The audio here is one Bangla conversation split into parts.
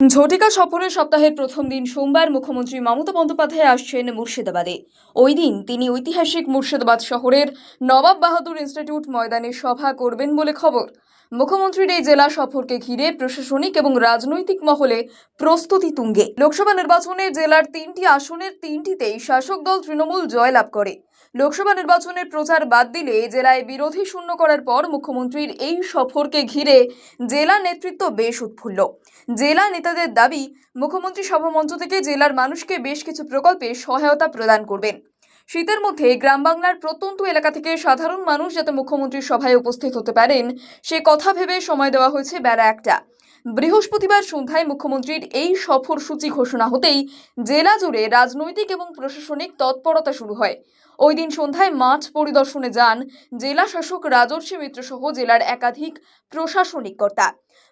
ঝটিকা সফরের সপ্তাহের প্রথম দিন সোমবার মুখ্যমন্ত্রী মমতা বন্দ্যোপাধ্যায় আসছেন মুর্শিদাবাদে। ওই দিন তিনি ঐতিহাসিক মুর্শিদাবাদ শহরের নবাব বাহাদুর ইনস্টিটিউট ময়দানে সভা করবেন বলে খবর। মুখ্যমন্ত্রীর এই জেলা সফরকে ঘিরে প্রশাসনিক এবং রাজনৈতিক মহলে প্রস্তুতি তুঙ্গে। লোকসভা নির্বাচনে জেলার তিনটি আসনের তিনটিতেই শাসক দল তৃণমূল জয়লাভ করে। লোকসভা নির্বাচনের প্রচার বাদ দিলে জেলায় বিরোধী শূন্য করার পর মুখ্যমন্ত্রীর এই সফরকে ঘিরে জেলা নেতৃত্ব বেশ উৎফুল্ল। জেলা নেতাদের দাবি, মুখ্যমন্ত্রী সভামঞ্চ থেকে জেলার মানুষকে বেশ কিছু প্রকল্পে সহায়তা প্রদান করবেন। শীতের মধ্যে গ্রাম বাংলার প্রত্যন্ত এলাকা থেকে সাধারণ মানুষ যাতে মুখ্যমন্ত্রীর সভায় উপস্থিত হতে পারেন, সে কথা ভেবে সময় দেওয়া হয়েছে বেলা একটা। বৃহস্পতিবার সন্ধ্যায় মুখ্যমন্ত্রীর এই সফর সূচি ঘোষণা হতেই জেলা জুড়ে রাজনৈতিক এবং প্রশাসনিক তৎপরতা শুরু হয়। ওই দিন সন্ধ্যায় মাঠ পরিদর্শনে যান জেলা শাসক রাজর্ষি মিত্র সহ জেলার একাধিক প্রশাসনিক কর্তা।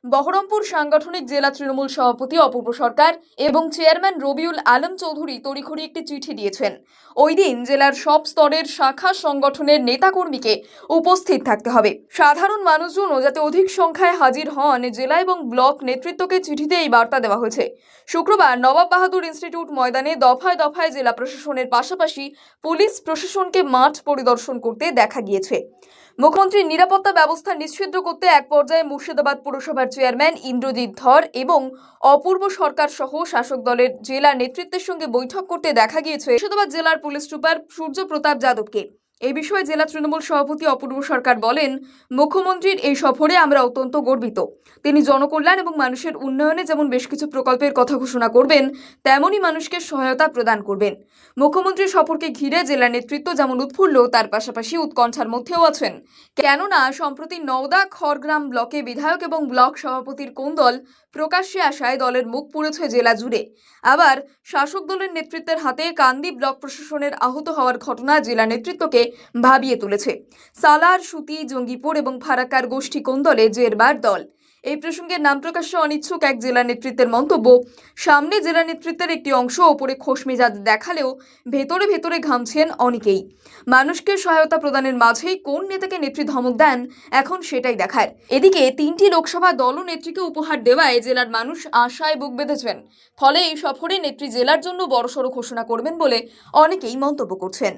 বহরমপুর সাংগঠনিক জেলা তৃণমূল সভাপতি অপূর্ব সরকার এবং চেয়ারম্যান রবিউল আলম চৌধুরী তড়িঘড়ি একটি চিঠি দিয়েছেন। ওই দিন জেলার সব স্তরের শাখা সংগঠনের নেতাকর্মীকে উপস্থিত থাকতে হবে। সাধারণ মানুষজনও যাতে অধিক সংখ্যায় হাজির হন জেলা এবং ব্লক নেতৃত্বকে চিঠিতে এই বার্তা দেওয়া হয়েছে। শুক্রবার নবাব বাহাদুর ইনস্টিটিউট ময়দানে দফায় দফায় জেলা প্রশাসনের পাশাপাশি পুলিশ প্রশাসনকে মাঠ পরিদর্শন করতে দেখা গিয়েছে। মুখ্যমন্ত্রীর নিরাপত্তা ব্যবস্থা নিশ্চিত করতে এক পর্যায়ে মুর্শিদাবাদ পুরসভার চেয়ারম্যান ইন্দ্রজিৎ ধর এবং অপূর্ব সরকার সহ শাসক দলের জেলা নেতৃত্বের সঙ্গে বৈঠক করতে দেখা গিয়েছে। মুর্শিদাবাদ জেলার পুলিশ সুপার সূর্য প্রতাপ যাদবকে। এই বিষয়ে জেলা তৃণমূল সভাপতি অপূর্ব সরকার বলেন, মুখ্যমন্ত্রীর এই সফরে আমরা অত্যন্ত গর্বিত। তিনি জনকল্যাণ এবং মানুষের উন্নয়নে যেমন বেশ কিছু প্রকল্পের কথা ঘোষণা করবেন, তেমনই মানুষকে সহায়তা প্রদান করবেন। মুখ্যমন্ত্রীর সফরকে ঘিরে জেলা নেতৃত্ব যেমন উৎফুল্ল, তার পাশাপাশি উৎকণ্ঠার মধ্যেও আছেন। কেননা, সম্প্রতি নওদা, খড়গ্রাম ব্লকে বিধায়ক এবং ব্লক সভাপতির কোন্দল প্রকাশ্যে আসায় দলের মুখ পুড়েছে জেলা জুড়ে। আবার শাসক দলের নেতৃত্বের হাতে কান্দি ব্লক প্রশাসনের আহত হওয়ার ঘটনা জেলা নেতৃত্বকে ভাবিয়ে তুলেছে। সালার, সুতি, জঙ্গিপুর এবং ফারাক্কার গোষ্ঠী কোন্দলে জেরবার দল? এই প্রসঙ্গে নাম প্রকাশ্যে অনিচ্ছুক এক জেলা নেতৃত্বের মন্তব্য, সামনে জেলা নেতৃত্বের একটি অংশ ওপরে খোশ মেজাজ দেখালেও ভেতরে ভেতরে ঘামছেন অনেকেই। মানুষকে সহায়তা প্রদানের মাঝেই কোন নেতাকে নেত্রী ধমক দেন, এখন সেটাই দেখার। এদিকে তিনটি লোকসভা দল ও নেত্রীকে উপহার দেওয়ায় জেলার মানুষ আশায় বুক বেঁধেছেন। ফলে এই সফরে নেত্রী জেলার জন্য বড়সড় ঘোষণা করবেন বলে অনেকেই মন্তব্য করছেন।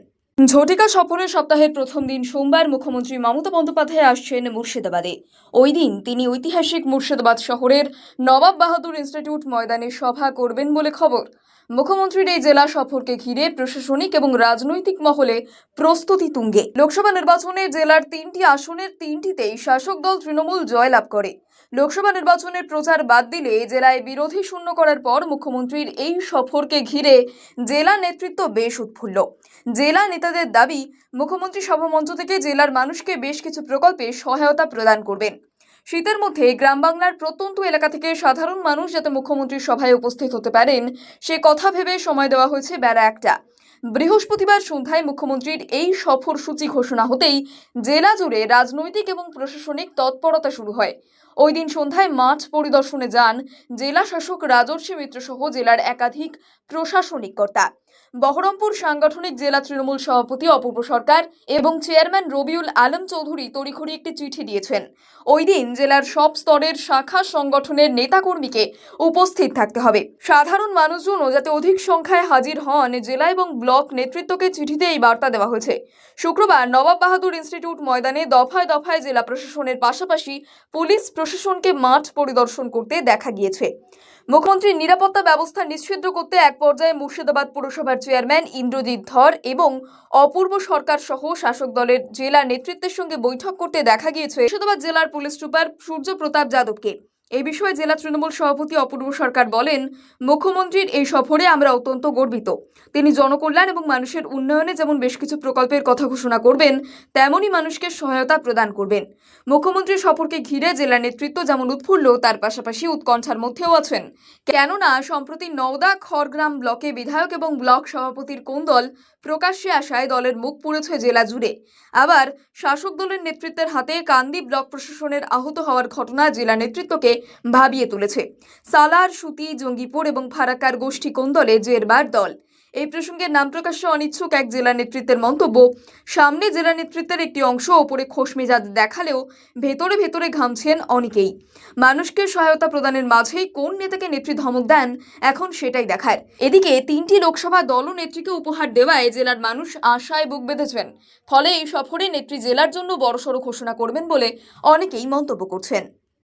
ঝটিকা সফরের সপ্তাহের প্রথম দিন সোমবার মুখ্যমন্ত্রী মমতা বন্দ্যোপাধ্যায় আসছেন মুর্শিদাবাদে। ওই দিন তিনি ঐতিহাসিক মুর্শিদাবাদ শহরের নবাব বাহাদুর ইনস্টিটিউট ময়দানে সভা করবেন বলে খবর। মুখ্যমন্ত্রীর এই জেলা সফরকে ঘিরে প্রশাসনিক এবং রাজনৈতিক মহলে প্রস্তুতি তুঙ্গে। লোকসভা নির্বাচনে জেলার তিনটি আসনের তিনটিতেই শাসক দল তৃণমূল জয়লাভ করে। লোকসভা নির্বাচনের প্রচার বাদ দিলে জেলায় বিরোধী শূন্য করার পর মুখ্যমন্ত্রীর এই সফরকে ঘিরে জেলা নেতৃত্ব বেশ উৎফুল্ল। জেলা নেতাদের দাবি, মুখ্যমন্ত্রী সভামঞ্চ থেকে জেলার মানুষকে বেশ কিছু প্রকল্পে সহায়তা প্রদান করবেন। শীতের মধ্যে গ্রাম বাংলার প্রত্যন্ত এলাকা থেকে সাধারণ মানুষ যাতে মুখ্যমন্ত্রীর সভায় উপস্থিত হতে পারেন, সে কথা ভেবে সময় দেওয়া হয়েছে বেলা একটা। বৃহস্পতিবার সন্ধ্যায় মুখ্যমন্ত্রীর এই সফর সূচি ঘোষণা হতেই জেলা জুড়ে রাজনৈতিক এবং প্রশাসনিক তৎপরতা শুরু হয়। ওই দিন সন্ধ্যায় মাঠ পরিদর্শনে যান জেলা শাসক রাজর্ষী মিত্র সহ জেলার একাধিক প্রশাসনিক কর্তা। বহরমপুর সাংগঠনিক জেলা তৃণমূল সভাপতি অপূর্ব সরকার এবং চেয়ারম্যান রবিউল আলম চৌধুরী তড়িখড়ি একটি চিঠি দিয়েছেন। ওই দিন জেলার সব স্তরের শাখা সংগঠনের নেতাকর্মীকে উপস্থিত থাকতে হবে। সাধারণ মানুষজনও যাতে অধিক সংখ্যায় হাজির হন জেলা এবং ব্লক নেতৃত্বকে চিঠিতে এই বার্তা দেওয়া হয়েছে। শুক্রবার নবাব বাহাদুর ইনস্টিটিউট ময়দানে দফায় দফায় জেলা প্রশাসনের পাশাপাশি পুলিশ প্রশাসনকে মাঠ পরিদর্শন করতে দেখা গিয়েছে। মুখ্যমন্ত্রীর নিরাপত্তা ব্যবস্থা নিশ্চিত করতে এক পর্যায়ে মুর্শিদাবাদ পুরসভার চেয়ারম্যান ইন্দ্রজিৎ ধর এবং অপূর্ব সরকার সহ শাসক দলের জেলা নেতৃত্বের সঙ্গে বৈঠক করতে দেখা গিয়েছে। মুর্শিদাবাদ জেলার পুলিশ সুপার সূর্য প্রতাপ যাদবকে। এই বিষয়ে জেলা তৃণমূল সভাপতি অপূর্ব সরকার বলেন, মুখ্যমন্ত্রীর এই সফরে আমরা অত্যন্ত গর্বিত। তিনি জনকল্যাণ এবং মানুষের উন্নয়নে যেমন বেশ কিছু প্রকল্পের কথা ঘোষণা করবেন, তেমনই মানুষকে সহায়তা প্রদান করবেন। মুখ্যমন্ত্রীর সফরকে ঘিরে জেলা নেতৃত্ব যেমন উৎফুল্ল, তার পাশাপাশি উৎকণ্ঠার মধ্যেও আছেন। কেননা, সম্প্রতি নওদা, খড়গ্রাম ব্লকে বিধায়ক এবং ব্লক সভাপতির কোন্দল প্রকাশ্যে আসায় দলের মুখ পুড়েছে জেলা জুড়ে। আবার শাসক দলের নেতৃত্বের হাতে কান্দি ব্লক প্রশাসনের আহত হওয়ার ঘটনা জেলা নেতৃত্বকে ভাবিয়ে তুলেছে। সালার, সুতি, জঙ্গিপুর এবং ফারাক্কার গোষ্ঠী কোন্দলে জেরবার দল? এই প্রসঙ্গে নাম প্রকাশ্যে অনিচ্ছুক এক জেলা নেতৃত্বের মন্তব্য, সামনে জেলা নেতৃত্বের একটি অংশ ওপরে খোশ মেজাজ দেখালেও ভেতরে ভেতরে ঘামছেন অনেকেই। মানুষকে সহায়তা প্রদানের মাঝেই কোন নেতাকে নেত্রী ধমক দেন, এখন সেটাই দেখার। এদিকে তিনটি লোকসভা দল ও নেত্রীকে উপহার দেওয়ায় জেলার মানুষ আশায় বুক বেঁধেছেন। ফলে এই সফরে নেত্রী জেলার জন্য বড়সড় ঘোষণা করবেন বলে অনেকেই মন্তব্য করছেন।